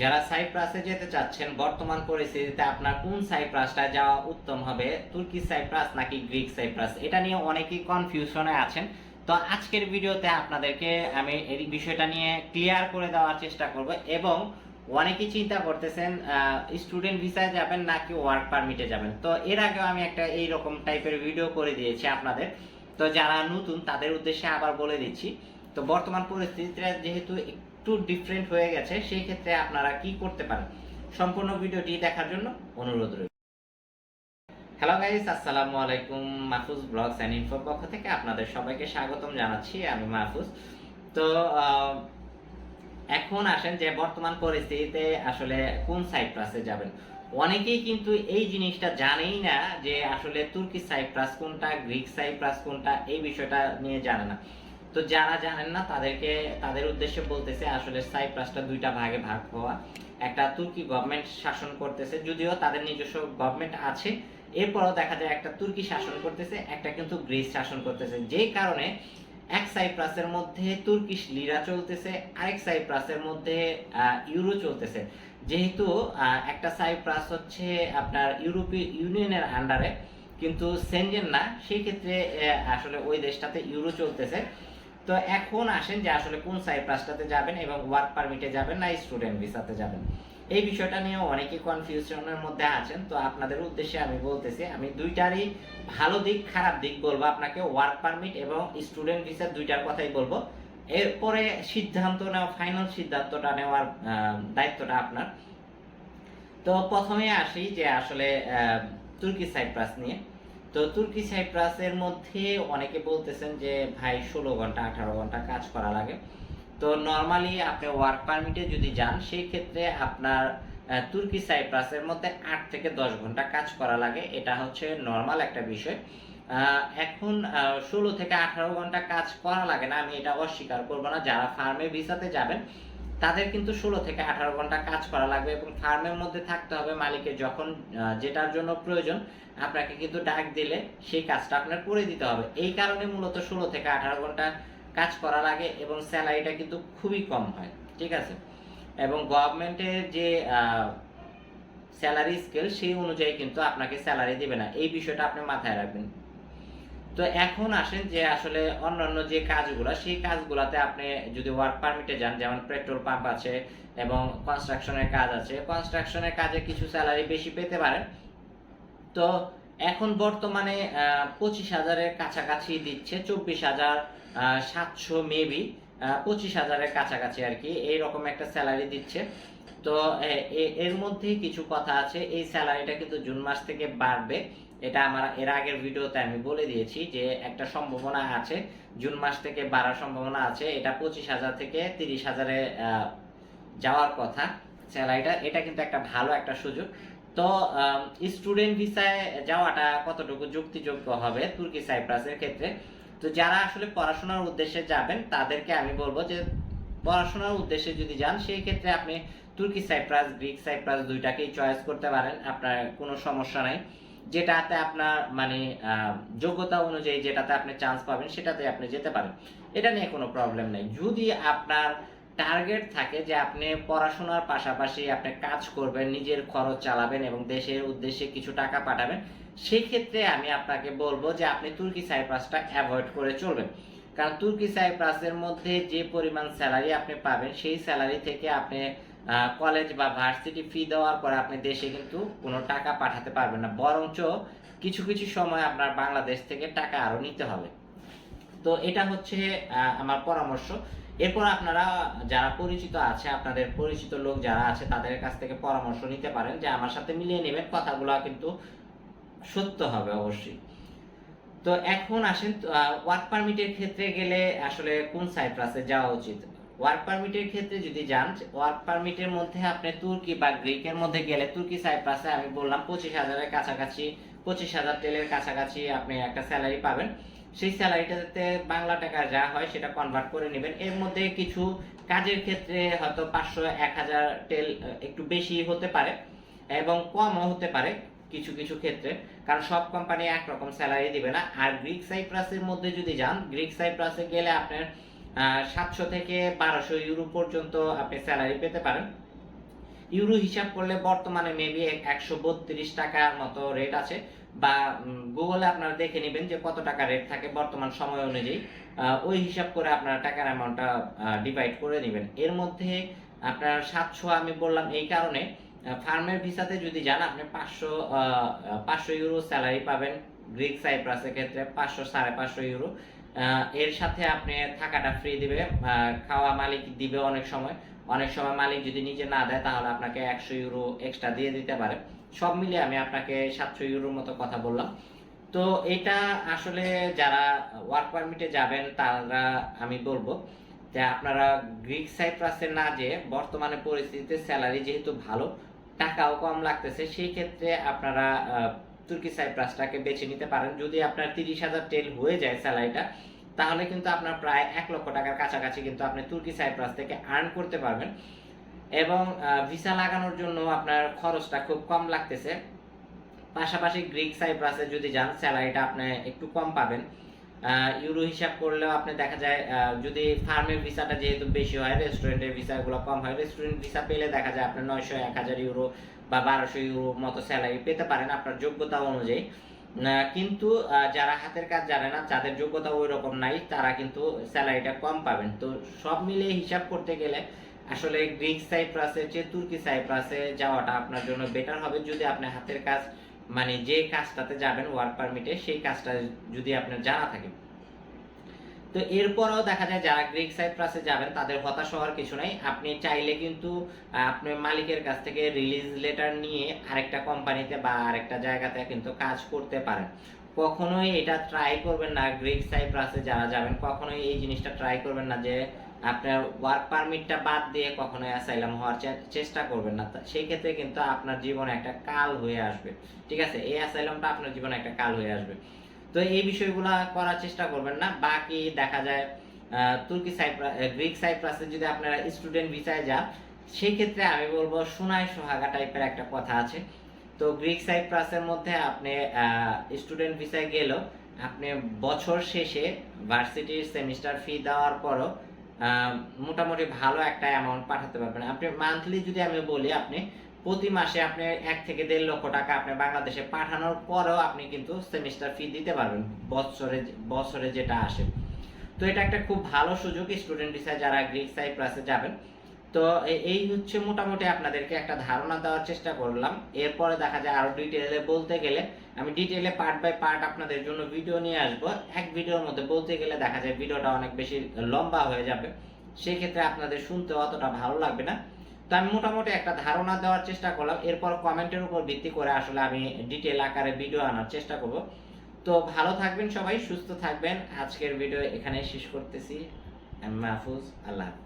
যারা সাইপ্রাসে যেতে চাচ্ছেন বর্তমান পরিস্থিতিতে আপনার কোন সাইপ্রাসটা যাওয়া উত্তম হবে? তুর্কি সাইপ্রাস নাকি গ্রিক সাইপ্রাস? এটা নিয়ে অনেকেই কনফিউশনে আছেন। তো আজকের ভিডিওতে আপনাদেরকে আমি এই বিষয়টা নিয়ে ক্লিয়ার করে দেওয়ার চেষ্টা করব এবং অনেকেই চিন্তা করতেছেন স্টুডেন্ট ভিসায় যাবেন নাকি ওয়ার্ক পারমিটে যাবেন? তো এর আগেও আমি একটা এই রকম টাইপের ভিডিও করে দিয়েছি আপনাদের। তো যারা নতুন তাদের উদ্দেশ্যে আবার বলে দিচ্ছি। তো বর্তমান পরিস্থিতিটা যেহেতু একটু ডিফারেন্ট হয়ে গেছে, সেই ক্ষেত্রে আপনারা কি করতে পারেন? সম্পূর্ণ ভিডিওটি দেখার জন্য অনুরোধ রইল। হ্যালো গাইস আসসালামু আলাইকুম, মাহফুজ ব্লগস অ্যান্ড ইনফোর পক্ষ থেকে আপনাদের সবাইকে স্বাগতম জানাচ্ছি আমি মাহফুজ। তো এখন আসেন যে বর্তমান পরিস্থিতিতে আসলে কোন সাইপ্রাসে যাবেন। অনেকেই কিন্তু এই জিনিসটা জানেই না যে আসলে তুর্কি সাইপ্রাস কোনটা, গ্রিক সাইপ্রাস কোনটা, এই বিষয়টা নিয়ে জানে না। তো যারা জানেন না, তাদেরকে, তাদের উদ্দেশ্যে বলতেছে আসলে সাইপ্রাসটা দুইটা ভাগে ভাগ হওয়া। একটা তুর্কি গভর্নমেন্ট শাসন করতেছে, যদিও তাদের নিজস্ব গভর্নমেন্ট আছে। এরপরও দেখা যায় একটা তুর্কি শাসন করতেছে, একটা কিন্তু গ্রিস শাসন করতেছে। যেই কারণে এক সাইপ্রাসের মধ্যে তুর্কিশ লিরা চলতেছে, আরেক সাইপ্রাসের মধ্যে ইউরো চলতেছে। যেহেতু একটা সাইপ্রাস হচ্ছে আপনার ইউরোপীয় ইউনিয়নের আন্ডারে কিন্তু সেনজেন না, সেই ক্ষেত্রে আসলে ওই দেশটাতে ইউরো চলতেছে। তো এখন আসেন যে আসলে কোন সাইপ্রাসটাতে যাবেন এবং ওয়ার্ক পারমিটে যাবেন না স্টুডেন্ট ভিসাতে যাবেন। এই বিষয়টা নিয়ে অনেকেই কনফিউশনের মধ্যে আছেন। তো আপনাদের উদ্দেশ্যে আমি বলতেছি, আমি দুইটারই ভালো দিক, খারাপ দিক বলব আপনাকে। ওয়ার্ক পারমিট এবং স্টুডেন্ট ভিসা দুইটার কথাই বলব। এরপরে সিদ্ধান্ত নেওয়া ফাইনাল সিদ্ধান্তটা নেওয়ার দায়িত্বটা আপনার। তো প্রথমে আসি যে আসলে তুর্কি সাইপ্রাস নিয়ে। তো তুর্কি সাইপ্রাসের মধ্যে অনেকে বলতেছেন যে, ভাই, ষোলো ঘণ্টা, আঠারো ঘণ্টা কাজ করা লাগে। তো নর্মালি আপনি ওয়ার্ক পারমিটে যদি যান, সেই ক্ষেত্রে আপনার তুর্কি সাইপ্রাসের মধ্যে আট থেকে দশ ঘণ্টা কাজ করা লাগে। এটা হচ্ছে নর্মাল একটা বিষয়। এখন ষোলো থেকে আঠারো ঘণ্টা কাজ করা লাগে না, আমি এটা অস্বীকার করব না। যারা ফার্মে ভিসাতে যাবেন তাদের কিন্তু ষোলো থেকে আঠারো ঘণ্টা কাজ করা লাগবে এবং ফার্মের মধ্যে থাকতে হবে মালিকের যখন যেটার জন্য প্রয়োজন, আপনাকে কিন্তু ডাক দিলে সেই কাজটা আপনার করে দিতে হবে। এই কারণে মূলত ষোলো থেকে আঠারো ঘণ্টা কাজ করা লাগে এবং স্যালারিটা কিন্তু খুবই কম হয়, ঠিক আছে? এবং গভর্নমেন্টের যে স্যালারি স্কেল সেই অনুযায়ী কিন্তু আপনাকে স্যালারি দেবে না। এই বিষয়টা আপনি মাথায় রাখবেন। তো এখন আসেন যে আসলে অন্যান্য যে কাজগুলো, সেই কাজগুলোতে আপনি যদি ওয়ার্ক পারমিটে যান, যেমন পেট্রোল পাম্প আছে এবং কনস্ট্রাকশনের কাজ আছে কনস্ট্রাকশনের কাজে কিছু স্যালারি বেশি পেতে পারেন। তো এখন বর্তমানে পঁচিশ হাজারের কাছাকাছি দিচ্ছে, চব্বিশ হাজার সাতশো মেবি পঁচিশ হাজারের কাছাকাছি আর কি, এইরকম একটা স্যালারি দিচ্ছে। তো এর মধ্যেই কিছু কথা আছে। এই স্যালারিটা কিন্তু জুন মাস থেকে বাড়বে। এটা আমার, এর আগের ভিডিওতে আমি বলে দিয়েছি যে, একটা সম্ভাবনা আছে। জুন মাস থেকে বাড়ার সম্ভাবনা আছে। এটা পঁচিশ হাজার থেকে তিরিশ হাজারে যাওয়ার কথা স্যালারিটা এটা কিন্তু একটা ভালো একটা সুযোগ। তো স্টুডেন্ট ভিসায় যাওয়াটা কতটুকু যুক্তিযোগ্য হবে তুর্কি সাইপ্রাসের ক্ষেত্রে? তো যারা আসলে পড়াশোনার উদ্দেশ্যে যাবেন, তাদেরকে আমি বলব যে, পড়াশোনার উদ্দেশ্যে যদি যান, সেই ক্ষেত্রে আপনি তুর্কি, সাইপ্রাস, গ্রিক, সাইপ্রাস দুইটাকেই চয়েস করতে পারেন, আপনার কোনো সমস্যা নাই। যেটাতে আপনার মানে যোগ্যতা অনুযায়ী যেটাতে আপনি চান্স পাবেন, সেটাতে আপনি যেতে পারেন। এটা নিয়ে কোনো প্রবলেম নেই। যদি আপনার টার্গেট থাকে যে আপনি পড়াশোনার পাশাপাশি আপনি কাজ করবেন, নিজের খরচ চালাবেন এবং দেশের উদ্দেশ্যে কিছু টাকা পাঠাবেন সেই ক্ষেত্রে আমি আপনাকে বলব যে আপনি তুর্কি, সাইপ্রাসটা অ্যাভয়েড করে চলবেন। কারণ তুর্কি, সাইপ্রাসের মধ্যে যে পরিমাণ স্যালারি আপনি পাবেন, সেই স্যালারি থেকে আপনি কলেজ বা ভার্সিটি ফি দেওয়ার পরে আপনি দেশে কিন্তু কোনো টাকা পাঠাতে পারবেন না। বরঞ্চ কিছু কিছু সময় আপনার বাংলাদেশ থেকে টাকা আরও নিতে হবে। তো এটা হচ্ছে আমার পরামর্শ। এরপর আপনারা যারা পরিচিত আছে, আপনাদের পরিচিত লোক যারা আছে, তাদের কাছ থেকে পরামর্শ নিতে পারেন যে আমার সাথে মিলিয়ে নেবেন, কথাগুলো কিন্তু সত্য হবে অবশ্যই। তো এখন আসেন ওয়ার্ক পারমিটের ক্ষেত্রে গেলে আসলে কোন সাইপ্রাসে যাওয়া উচিত? ওয়ার্ক পারমিটের ক্ষেত্রে যদি যান ওয়ার্ক পারমিটের মধ্যে আপনি তুর্কি বা গ্রিকের মধ্যে গেলে, তুর্কি সাইপ্রাসে আমি বললাম পঁচিশ হাজারের কাছাকাছি, পঁচিশ হাজার তেলের কাছাকাছি আপনি একটা স্যালারি পাবেন। সেই স্যালারিটাতে বাংলা টাকা যা হয় সেটা কনভার্ট করে নেবেন। এর মধ্যে কিছু কাজের ক্ষেত্রে হয়তো পাঁচশো, এক হাজার টেল একটু বেশি হতে পারে এবং কমও হতে পারে কিছু কিছু ক্ষেত্রে। কারণ সব কোম্পানি একরকম স্যালারি দিবে না। আর গ্রিক সাইপ্রাসের মধ্যে যদি যান গ্রিক সাইপ্রাসে গেলে আপনার সাতশো থেকে বারোশো ইউরো পর্যন্ত আপনি স্যালারি পেতে পারেন। ইউরো হিসাব করলে বর্তমানে মেবি একশো বত্রিশ টাকার মতো রেট আছে বা গুগলে আপনারা দেখে নেবেন যে কত টাকা রেট থাকে বর্তমান সময় অনুযায়ী। ওই হিসাব করে আপনারা টাকার অ্যামাউন্টটা ডিভাইড করে নেবেন। এর মধ্যে আপনার সাতশো আমি বললাম এই কারণে ফার্মের ভিসাতে যদি যান, আপনি পাঁচশো পাঁচশো ইউরো স্যালারি পাবেন। গ্রিক সাইপ্রাসের ক্ষেত্রে পাঁচশো, সাড়ে পাঁচশো ইউরো। এর সাথে আপনি থাকাটা ফ্রি দিবে খাওয়া মালিক দিবে অনেক সময়। অনেক সময় মালিক যদি নিজে না দেয়, তাহলে আপনাকে একশো ইউরো এক্সট্রা দিয়ে দিতে পারে। সব মিলিয়ে আমি আপনাকে সাতশো ইউরোর মতো কথা বললাম। তো এটা আসলে যারা ওয়ার্ক পারমিটে যাবেন, তারা আমি বলব যে আপনারা গ্রিক সাইপ্রাসে না যে বর্তমানে পরিস্থিতিতে স্যালারি যেহেতু ভালো, টাকাও কম লাগতেছে, সেই ক্ষেত্রে আপনারা তুর্কি সাইপ্রাসটাকে বেছে নিতে পারেন? যদি আপনার তিরিশ হাজার টেল হয়ে যায় স্যালারিটা তাহলে কিন্তু আপনার প্রায় এক লক্ষ টাকার কাছাকাছি কিন্তু আপনি তুর্কি সাইপ্রাস থেকে আর্ন করতে পারবেন। এবং ভিসা লাগানোর জন্য আপনার খরচটা খুব কম লাগতেছে। পাশাপাশি গ্রিক সাইপ্রাসে যদি যান স্যালারিটা আপনি একটু কম পাবেন। ইউরো হিসাব করলেও আপনি দেখা যায় যদি ফার্মের ভিসাটা যেহেতু বেশি হয় রেস্টুরেন্টের ভিসাগুলো কম হয় রেস্টুরেন্ট ভিসা পেলে দেখা যায় আপনার নয়শো এক হাজার ইউরো বা বারোশো ইউরো মতো স্যালারি পেতে পারেন আপনার যোগ্যতা অনুযায়ী। কিন্তু যারা হাতের কাজ জানে না, যাদের যোগ্যতা ওই রকম নাই, তারা কিন্তু স্যালারিটা কম পাবেন। তো সব মিলিয়ে হিসাব করতে গেলে আসলে গ্রিক সাইপ্রাসে যে তুর্কি সাইপ্রাসে যাওয়াটা আপনার জন্য বেটার হবে। যদি আপনি হাতের কাজ মানে যে কাজটাতে যাবেন ওয়ার্ক পারমিটে সেই কাজটা যদি আপনার জানা থাকে। তো এরপরেও দেখা যায় যারা গ্রিক সাইপ্রাসে যাবেন, তাদের হতাশ হওয়ার কিছু নাই। আপনি চাইলে কিন্তু আপনি মালিকের কাছ থেকে রিলিজ লেটার নিয়ে আরেকটা কোম্পানিতে বা আরেকটা জায়গাতে কিন্তু কাজ করতে পারেন। কখনোই এটা ট্রাই করবেন না গ্রিক সাইপ্রাসে যারা যাবেন, কখনোই এই জিনিসটা ট্রাই করবেন না যে আপনার ওয়ার্ক পারমিটটা বাদ দিয়ে কখনোই অ্যাসাইলাম হওয়ার চেষ্টা করবেন না। সেই ক্ষেত্রে কিন্তু আপনার জীবনে একটা কাল হয়ে আসবে। ঠিক আছে? এই অ্যাসাইলামটা আপনার জীবনে একটা কাল হয়ে আসবে। তো এই বিষয়গুলো করার চেষ্টা করবেন না। বাকি দেখা যায় তুর্কি সাইপ্রাস গ্রিক সাইপ্রাসে যদি আপনারা স্টুডেন্ট ভিসায় যান, সেই ক্ষেত্রে আমি বলব সোনায় সোহাগা টাইপের একটা কথা আছে। তো গ্রিক সাইপ্রাসের মধ্যে আপনি স্টুডেন্ট ভিসায় গেলেও আপনি বছর শেষে ভার্সিটির সেমিস্টার ফি দেওয়ার পরও মোটামুটি ভালো একটা অ্যামাউন্ট পাঠাতে পারবেন। আপনি মান্থলি যদি আমি বলি, আপনি প্রতি মাসে আপনি এক থেকে দেড় লক্ষ টাকা আপনি বাংলাদেশে পাঠানোর পরেও আপনি কিন্তু সেমিস্টার ফি দিতে পারবেন, বছরে বছরে যেটা আসে। তো এটা একটা খুব ভালো সুযোগ স্টুডেন্ট ভিসায় যারা গ্রিক সাইপ্রাসে যাবেন তো এই হচ্ছে মোটামুটি আপনাদেরকে একটা ধারণা দেওয়ার চেষ্টা করলাম। এরপরে দেখা যায় আরও ডিটেলে বলতে গেলে, আমি ডিটেলে পার্ট বাই পার্ট আপনাদের জন্য ভিডিও নিয়ে আসব। এক ভিডিওর মধ্যে বলতে গেলে দেখা যায় ভিডিওটা অনেক বেশি লম্বা হয়ে যাবে। সেই ক্ষেত্রে আপনাদের শুনতে অতটা ভালো লাগবে না। তো আমি মোটামুটি একটা ধারণা দেওয়ার চেষ্টা করলাম। এরপর কমেন্টের উপর ভিত্তি করে আসলে আমি ডিটেল আকারে ভিডিও আনার চেষ্টা করব। তো ভালো থাকবেন সবাই, সুস্থ থাকবেন। আজকের ভিডিও এখানে শেষ করতেছি। মাহফুজ আল্লাহ হাফেজ।